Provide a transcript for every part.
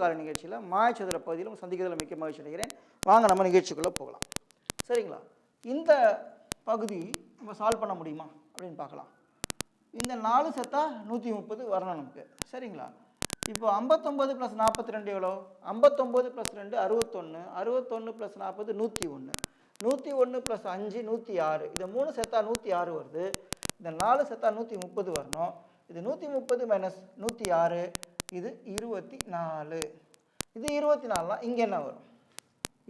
கால நிகழ்ச்சியில் மாயச்சதுர பகுதியில் சந்திக்கிறதுல மிக்க மகிழ்ச்சி அடைகிறேன். வாங்க நம்ம நிகழ்ச்சிக்குள்ளே போகலாம். சரிங்களா? இந்த பகுதி நம்ம சால்வ் பண்ண முடியுமா அப்படின்னு பார்க்கலாம். இந்த நாலு செத்தா நூற்றி முப்பது வரணும் நமக்கு. சரிங்களா? இப்போ ஐம்பத்தொம்போது ப்ளஸ் நாற்பத்தி ரெண்டு எவ்வளோ ஐம்பத்தொம்போது ப்ளஸ் ரெண்டு அறுபத்தொன்று அறுபத்தொன்று ப்ளஸ் நாற்பது நூற்றி ஒன்று நூற்றி ஒன்று ப்ளஸ் அஞ்சு நூற்றி ஆறு இந்த மூணு செத்தா நூற்றி ஆறு வருது. இந்த நாலு செத்தா நூற்றி முப்பது வரணும். இது நூற்றி முப்பது மைனஸ் நூற்றி ஆறு இது இருபத்தி நாலு இது இருபத்தி நாலுனா இங்கே என்ன வரும்?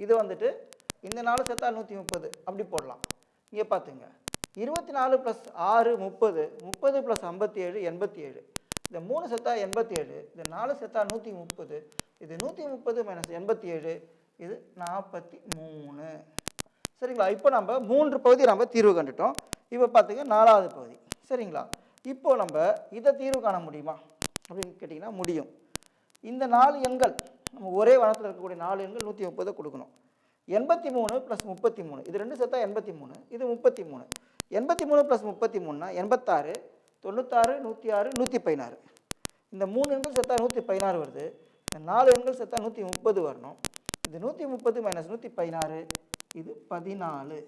இது வந்துட்டு இந்த நாலு செத்தா நூற்றி முப்பது அப்படி போடலாம். இங்கே பார்த்துங்க இருபத்தி நாலு ப்ளஸ் ஆறு முப்பது. முப்பது ப்ளஸ் ஐம்பத்தி ஏழு எண்பத்தி ஏழு இந்த மூணு செத்தா எண்பத்தி ஏழு இந்த நாலு செத்தா நூற்றி முப்பது இது நூற்றி முப்பது மைனஸ் எண்பத்தி ஏழு இது நாற்பத்தி மூணு சரிங்களா? இப்போ நம்ம மூன்று பகுதி நம்ம தீர்வு கண்டுட்டோம். இப்போ பார்த்துங்க நாலாவது பகுதி. சரிங்களா? இப்போ நம்ம இதை தீர்வு காண முடியுமா? அப்படின்னு கேட்டிங்கன்னா முடியும். இந்த நாலு எண்கள் நம்ம ஒரே வனத்தில் இருக்கக்கூடிய நாலு எண்கள் நூற்றி முப்பதை கொடுக்கணும். எண்பத்தி மூணு ப்ளஸ் முப்பத்தி மூணு இது ரெண்டு சேர்த்தா எண்பத்தி மூணு இது முப்பத்தி மூணு. எண்பத்தி மூணு ப்ளஸ் முப்பத்தி மூணுனா எண்பத்தாறு தொண்ணூத்தாறு நூற்றி ஆறு நூற்றி பதினாறு. இந்த மூணு எண்கள் சேர்த்தா நூற்றி பதினாறு வருது. இந்த நாலு எண்கள் சேர்த்தா நூற்றி முப்பது வரணும். இது நூற்றி முப்பது மைனஸ் நூற்றி பதினாறு இது பதினாலு.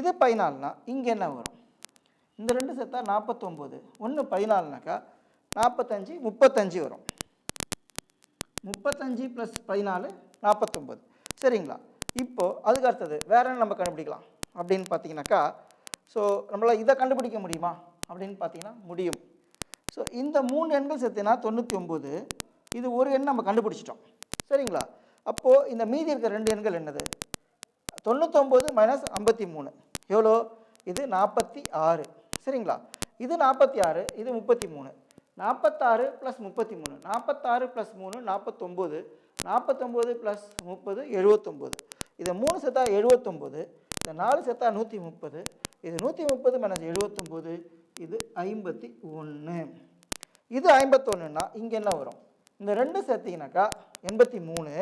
இது பதினாலுனா இங்கே என்ன வரும்? இந்த ரெண்டு சேர்த்தா நாற்பத்தொம்போது ஒன்று பதினாலுனாக்கா நாற்பத்தஞ்சு முப்பத்தஞ்சு வரும். முப்பத்தஞ்சு ப்ளஸ் பதினாலு நாற்பத்தொம்பது சரிங்களா? இப்போது அதுக்கு அடுத்தது வேற என்ன நம்ம கண்டுபிடிக்கலாம்? அப்படின்னு பார்த்தீங்கன்னாக்கா ஸோ நம்மளால் இதை கண்டுபிடிக்க முடியுமா? அப்படின்னு பார்த்தீங்கன்னா முடியும். ஸோ இந்த மூணு எண்கள் சேர்த்தினா தொண்ணூற்றி ஒம்பது இது ஒரு எண் நம்ம கண்டுபிடிச்சிட்டோம். சரிங்களா? அப்போது இந்த மீதி இருக்கிற ரெண்டு எண்கள் என்னது? தொண்ணூற்றொம்பது மைனஸ் ஐம்பத்தி மூணு. எவ்வளோ? இது நாற்பத்தி ஆறு. சரிங்களா? இது நாற்பத்தி ஆறு இது முப்பத்தி மூணு நாற்பத்தாறு ப்ளஸ் முப்பத்தி மூணு நாற்பத்தாறு ப்ளஸ் மூணு நாற்பத்தொம்போது நாற்பத்தொம்போது ப்ளஸ் முப்பது எழுபத்தொம்போது இதை மூணு செத்தா எழுபத்தொம்போது இந்த நாலு செத்தா நூற்றி முப்பது இது நூற்றி முப்பது மைனஸ் எழுபத்தொம்போது இது ஐம்பத்தி ஒன்று இது ஐம்பத்தொன்றுனா இங்கே என்ன வரும்? இந்த ரெண்டு சேர்த்திங்கனாக்கா எண்பத்தி மூணு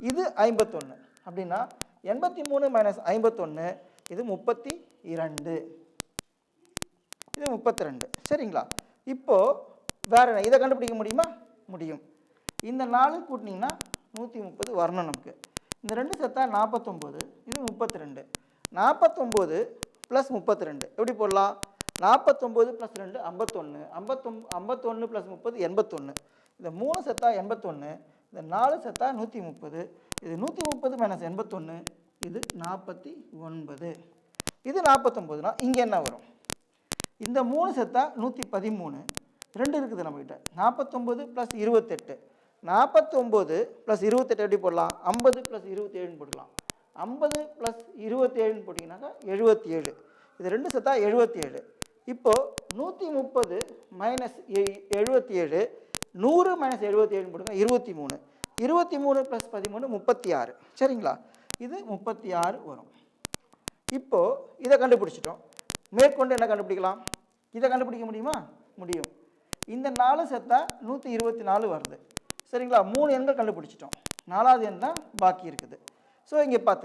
இது ஐம்பத்தொன்று அப்படின்னா எண்பத்தி மூணு மைனஸ் ஐம்பத்தொன்று இது முப்பத்தி இரண்டு. இது முப்பத்தி ரெண்டு சரிங்களா? இப்போது வேற என்ன இதை கண்டுபிடிக்க முடியுமா? முடியும். இந்த நாலு கூட்டினீங்கன்னா நூற்றி முப்பது வரணும் நமக்கு. இந்த ரெண்டு சேர்த்தா நாற்பத்தொம்போது இது முப்பத்தி ரெண்டு நாற்பத்தொம்போது ப்ளஸ் முப்பத்தி ரெண்டு எப்படி போடலாம்? நாற்பத்தொம்போது ப்ளஸ் ரெண்டு ஐம்பத்தொன்று ஐம்பத்தொம் ஐம்பத்தொன்று ப்ளஸ் முப்பது எண்பத்தொன்று இந்த மூணு செத்தா எண்பத்தொன்று இந்த நாலு செத்தா நூற்றி முப்பது இது நூற்றி முப்பது மைனஸ் எண்பத்தொன்று இது நாற்பத்தி ஒன்பது. இது நாற்பத்தொம்போதுனா இங்கே என்ன வரும்? இந்த மூணு செத்தா நூற்றி பதிமூணு. ரெண்டு இருக்குது நம்மக்கிட்ட நாற்பத்தொம்போது ப்ளஸ் இருபத்தெட்டு. நாற்பத்தொம்போது ப்ளஸ் இருபத்தெட்டு எப்படி போடலாம்? ஐம்பது ப்ளஸ் இருபத்தேழுன்னு போடலாம் ஐம்பது ப்ளஸ் இருபத்தேழுன்னு போட்டிங்கனாக்கா எழுபத்தி ஏழு இது ரெண்டு செத்தா எழுபத்தி ஏழு இப்போது நூற்றி முப்பது மைனஸ் எழுபத்தி ஏழு நூறு மைனஸ் எழுபத்தி ஏழுன்னு போடுங்க இருபத்தி மூணு இருபத்தி மூணு ப்ளஸ் பதிமூணு முப்பத்தி ஆறு சரிங்களா? இது முப்பத்தி ஆறு வரும். இப்போது இதை கண்டுபிடிச்சிட்டோம். மேற்கொண்டு என்ன கண்டுபிடிக்கலாம்? இதை கண்டுபிடிக்க முடியுமா? முடியும். இந்த நாலு செத்தா நூற்றி இருபத்தி நாலு வருது. சரிங்களா? மூணு எண்கள் கண்டுபிடிச்சிட்டோம். நாலாவது எண் தான் பாக்கி இருக்குது. ஸோ இங்கே பார்த்து